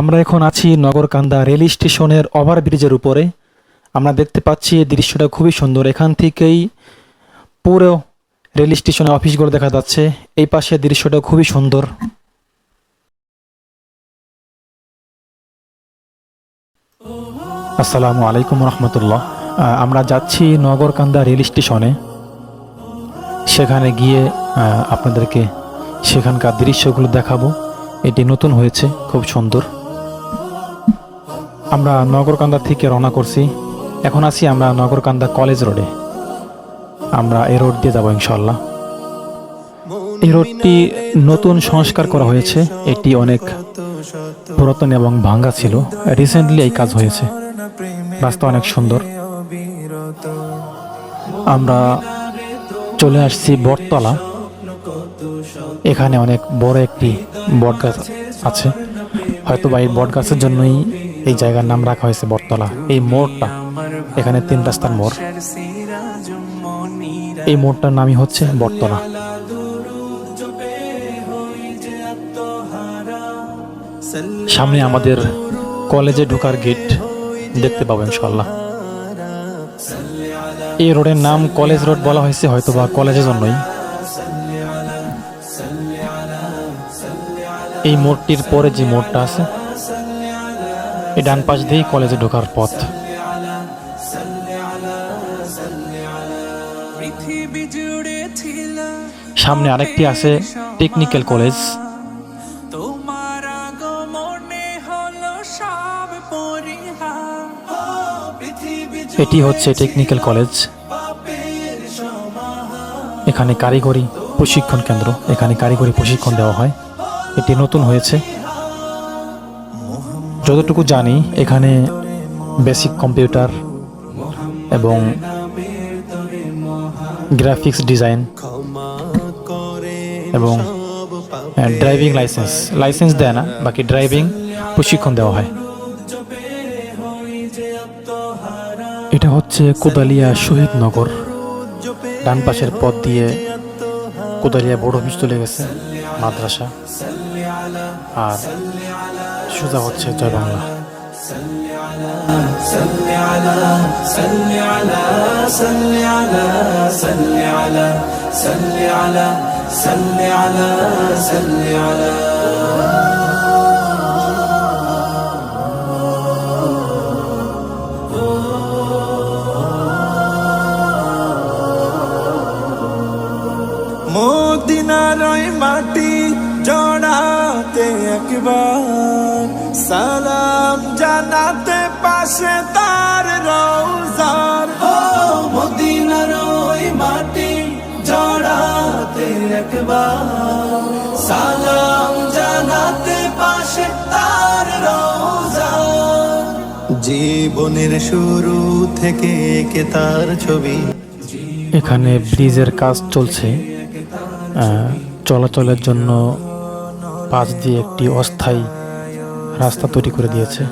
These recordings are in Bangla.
আমরা এখন আছি নগরকান্দা রেল স্টেশনের ওভারব্রিজের উপরে। আমরা দেখতে পাচ্ছি এই দৃশ্যটা খুবই সুন্দর। এখান থেকেই পুরো রেল স্টেশনের অফিসগুলো দেখা যাচ্ছে। এই পাশে দৃশ্যটা খুবই সুন্দর। আসসালামু আলাইকুম রহমতুল্লাহ। আমরা যাচ্ছি নগরকান্দা রেল স্টেশনে। সেখানে গিয়ে আপনাদেরকে সেখানকার দৃশ্যগুলো দেখাবো। এটি নতুন হয়েছে, খুব সুন্দর। আমরা নগরকান্দা থেকে রওনা করছি। এখন আছি আমরা নগরকান্দা কলেজ রোডে। আমরা এই রোড দিয়ে যাব ইনশাল্লাহ এই রোডটি নতুন সংস্কার করা হয়েছে। এটি অনেক পুরাতন এবং ভাঙ্গা ছিল। রিসেন্টলি এই কাজ হয়েছে। রাস্তা অনেক সুন্দর। আমরা চলে আসছি বটতলা। এখানে অনেক বড় একটি বট গাছ আছে। হয়তো বা এই বট গাছের জন্যই এই জায়গার নাম রাখা হয়েছে বটতলা। এই মোড়টা, এখানে তিন রাস্তার মোড়। এই মোড়টার নামই হচ্ছে বটতলা। সামনে আমাদের কলেজে ঢোকার গেট দেখতে পাবো ইনশাল্লাহ এই রোডের নাম কলেজ রোড বলা হয়েছে হয়তো বা কলেজের জন্যই। এই মোড়টির পরে যে মোড়টা আছে এই ডান পাশ দিয়েই কলেজে ঢোকার পথ। সামনে আরেকটি আছে টেকনিক্যাল কলেজ। এটি হচ্ছে টেকনিক্যাল কলেজ। এখানে কারিগরি প্রশিক্ষণ কেন্দ্র, এখানে কারিগরি প্রশিক্ষণ দেওয়া হয়। এটি নতুন হয়েছে। যতটুকু জানি, এখানে বেসিক কম্পিউটার এবং গ্রাফিক্স ডিজাইন এবং ড্রাইভিং লাইসেন্স লাইসেন্স দেয় না, বাকি ড্রাইভিং প্রশিক্ষণ দেওয়া হয়। এটা হচ্ছে কোদালিয়া শহীদনগর। ডান পাশের পথ দিয়ে কোদালিয়া বড় অফিস চলে গেছে, মাদ্রাসা। আর সোজা হচ্ছে জয় বাংলা صل على صل على صل على صل على صل على صل على صل على মদিনার ওই মাটি জড়াতে একবার সালাম জানাতে পাশে তার রওজার। ও মদিনার ওই মাটি জড়াতে একবার। সালাম জানাতে পাশে তার রওজার। জীবনের শুরু থেকে কে তার ছবি। এখানে ব্রিজের কাজ চলছে। চলাচলের জন্য পাশ দিয়ে একটি অস্থায়ী রাস্তা তৈরি করে দিয়েছে।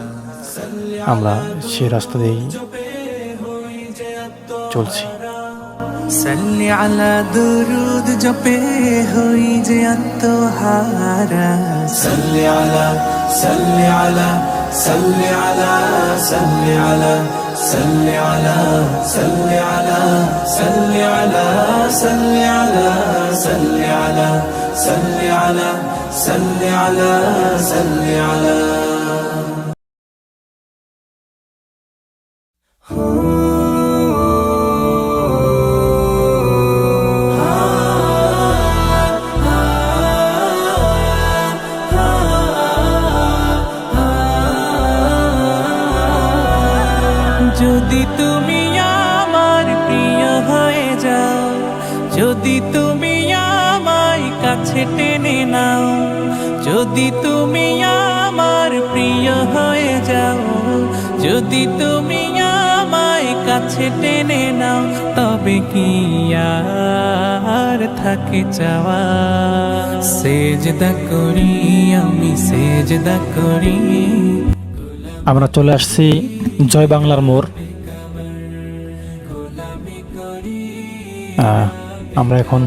আমরা সেই রাস্তা দিয়েই চলছি। সাল্লি আলা দুরুদ জপে হই যে আত্মহারা। সাল্লি আলা সাল্লি আলা সাল্লি আলা সাল্লি আলা সাল্লি আলা সাল্লি আলা সাল্লি আলা সাল্লি আলা সাল্লি আলা সাল্লি আলা সাল্লি আলা সাল্লি আলা যদি যদি তুমি আমায় কাছে টেনে নাও, তবে কি আর থাকে চাওয়া? সেজদা করি আমি, সেজদা করি। আমরা চলে আসছি জয় বাংলার মোড়। আমরা এখন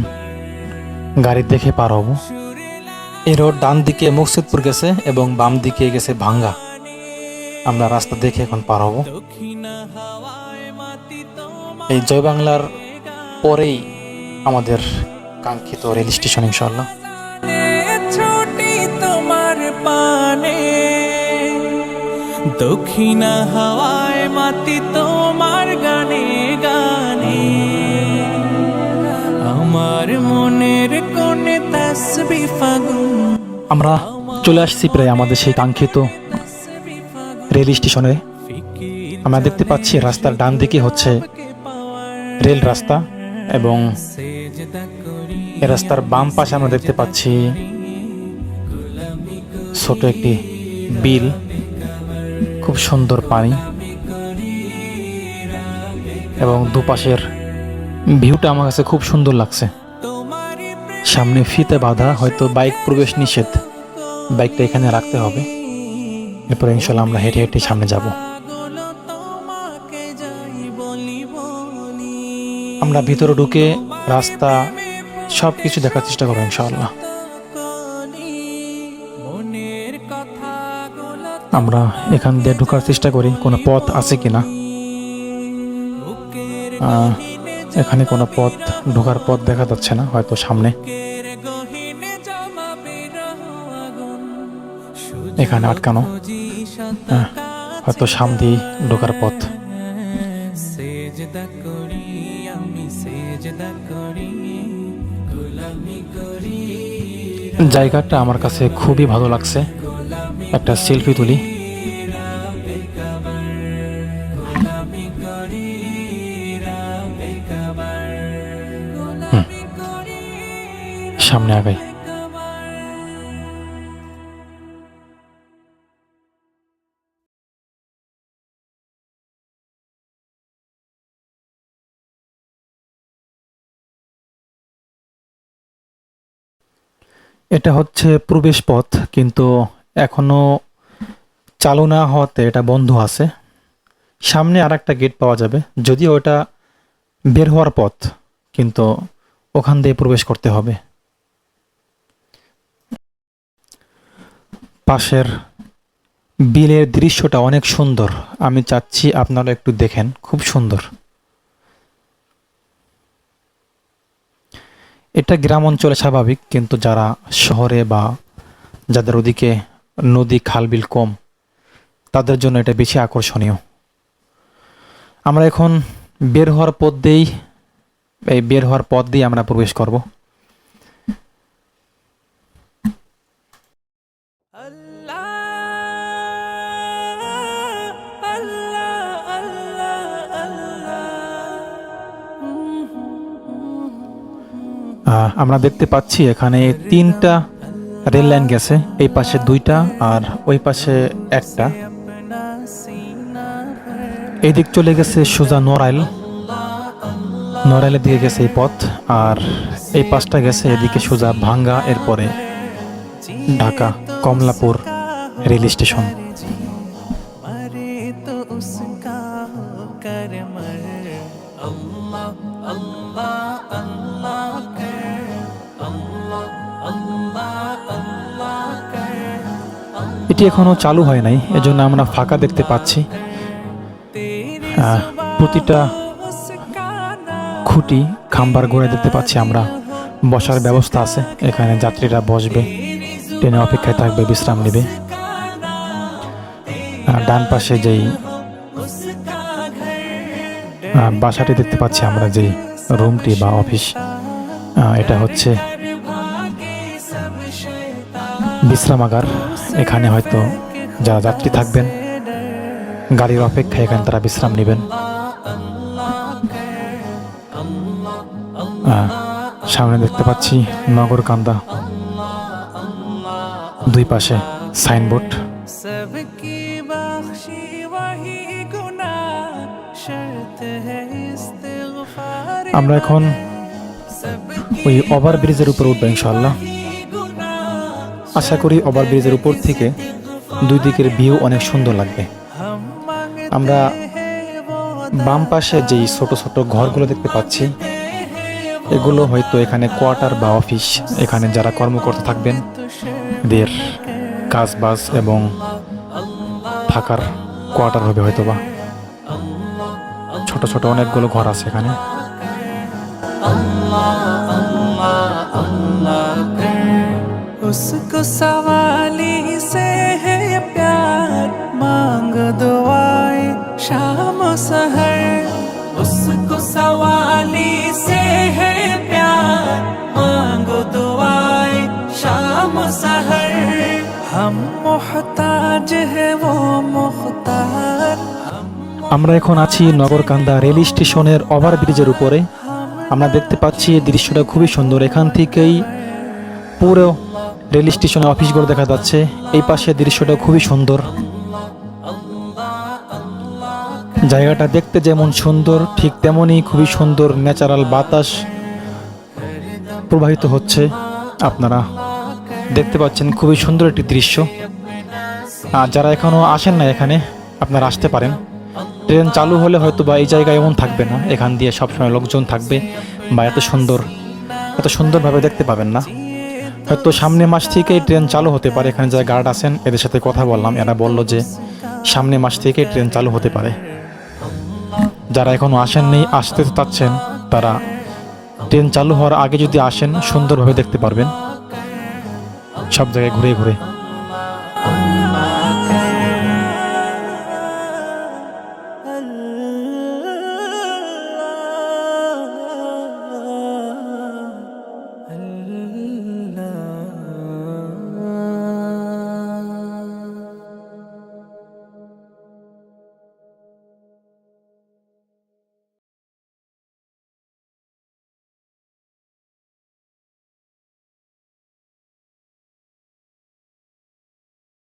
গাড়ি দেখে পার হব। এই রোড ডান দিকে মুকসিদপুর গেছে এবং বাম দিকে গেছে ভাঙ্গা। আমরা রাস্তা দেখে এখন পার হব। এই জয় বাংলার পরেই আমাদের কাঙ্ক্ষিত রেল স্টেশন ইনশাল্লাহ দক্ষিণা হাওয়ায় মাটি তোমার গানে গানে। আমার মনের কোণে তসবি ফাগুন। আমরা চলে আসছি প্রায় আমাদের সেই কাঙ্ক্ষিত রেল স্টেশনে আমরা দেখতে পাচ্ছি রাস্তার ডান দিকে হচ্ছে রেল রাস্তা এবং রাস্তার বাম পাশে আমরা দেখতে পাচ্ছি ছোট একটি বিল। খুব সুন্দর পানি এবং দুপাশের ভিউটা আমার কাছে খুব সুন্দর লাগছে। সামনে ফিতে বাঁধা, হয়তো বাইক প্রবেশ নিষেধ। বাইকটা এখানে রাখতে হবে। এরপরে ইনশাল্লাহ আমরা হেঁটে হেঁটে সামনে যাব। আমরা ভিতরে ঢুকে রাস্তা সব কিছু দেখার চেষ্টা করব ইনশাল্লাহ আমরা এখান দিয়ে ঢোকার চেষ্টা করি, কোনো পথ আছে কিনা। এখানে কোনো পথ, ঢোকার পথ দেখা যাচ্ছে না, হয়তো সামনে। এখানে আটকানো। হয়তো সামনে ঢোকার পথ। সেজদা করি আমি সেজদা করি গোলামি করি। জায়গাটা আমার কাছে খুবই ভালো লাগছে। একটা সেলফি তুলি। সামনে আগাই। এটা হচ্ছে প্রবেশ পথ, কিন্তু এখনও চালু না হওয়াতে এটা বন্ধ আছে। সামনে আর একটা গেট পাওয়া যাবে, যদিও ওটা বের হওয়ার পথ, কিন্তু ওখান দিয়ে প্রবেশ করতে হবে। পাশের বিলের দৃশ্যটা অনেক সুন্দর, আমি চাচ্ছি আপনারা একটু দেখেন, খুব সুন্দর। এটা গ্রাম অঞ্চলে স্বাভাবিক, কিন্তু যারা শহরে বা যাদের ওদিকে নদী খালবিল কম, তাদের জন্য এটা বেশি আকর্ষণীয়। আমরা এখন বের হওয়ার পথ দিয়েই, এই বের হওয়ার পথ দিয়ে আমরা প্রবেশ করব। আমরা দেখতে পাচ্ছি এখানে তিনটা রেল লাইন গেছে এই পাশে দুইটা আর ওই পাশে একটা। এদিক চলে গেছে সোজা নোরাইল নরাইলের দিকে গেছে এই পথ আর এই পাশটা গেছে এদিকে সোজা ভাঙ্গা এরপরে Dhaka Kamalapur rail station. Allah, Allah, Allah. এটি এখনও চালু হয় নাই, এজন্য আমরা ফাঁকা দেখতে পাচ্ছি। প্রতিটা খুঁটি, খাম্বার ঘোড়ায় দেখতে পাচ্ছি আমরা। বসার ব্যবস্থা আছে, এখানে যাত্রীরা বসবে ট্রেনে অপেক্ষায় থাকবে, বিশ্রাম নেবে। ডান পাশে যেই বাসাটি দেখতে পাচ্ছি আমরা, যেই রুমটি বা অফিস এটা হচ্ছে বিশ্রামাগার। এখানে হয়তো যারা যাত্রী থাকবেন, গাড়ির অপেক্ষায় এখানে তারা বিশ্রাম নেবেন। সামনে দেখতে পাচ্ছি নগরকান্দা, দুই পাশে সাইনবোর্ড। আমরা এখন ওই ওভার ব্রিজের উপর উঠবো ইনশাল্লাহ আশা করি ওভার ব্রিজের উপর থেকে দুই দিকের ভিউ অনেক সুন্দর লাগবে। আমরা বাম পাশে যেই ছোট ছোট ঘরগুলো দেখতে পাচ্ছি, এগুলো হয়তো এখানে কোয়ার্টার বা অফিস, এখানে যারা কর্মকর্তা থাকবেন, দের কাজ বাজ এবং থাকার কোয়ার্টার হবে হয়তো বা ছোট ছোট অনেকগুলো ঘর আছে এখানে। उसको सवाली से है ये प्यार मांग दुआएं शाम सहर उसको सवाली से है प्यार मांगो दुआएं शाम सहर हम मोहताज है वो मुख्तार আমরা এখন আছি নগরকান্দা রেল স্টেশনের ওভারব্রিজের উপরে আমরা দেখতে পাচ্ছি এই দৃশ্যটা খুবই সুন্দর এখান থেকেই পুরো রেল স্টেশনের অফিসগুলো দেখা যাচ্ছে। এই পাশের দৃশ্যটা খুবই সুন্দর। জায়গাটা দেখতে যেমন সুন্দর, ঠিক তেমনই খুবই সুন্দর ন্যাচারাল বাতাস প্রবাহিত হচ্ছে আপনারা। দেখতে পাচ্ছেন খুবই সুন্দর একটি দৃশ্য। আর যারা এখনও আসেন না এখানে, আপনারা আসতে পারেন। ট্রেন চালু হলে হয়তো বা এই জায়গায় এমন থাকবে না। এখান দিয়ে সবসময় লোকজন থাকবে বা এত সুন্দর, এত সুন্দরভাবে দেখতে পাবেন না। হয়তো সামনে মাস থেকেই ট্রেন চালু হতে পারে। এখানে যারা গার্ড আছেন, এদের সাথে কথা বললাম। এরা বলল যে, সামনে মাস থেকেই ট্রেন চালু হতে পারে। যারা এখনও আসেননি, আসতে চাচ্ছেন, তারা ট্রেন চালু হওয়ার আগে যদি আসেন, সুন্দরভাবে দেখতে পারবেন। সব জায়গায় ঘুরে ঘুরে।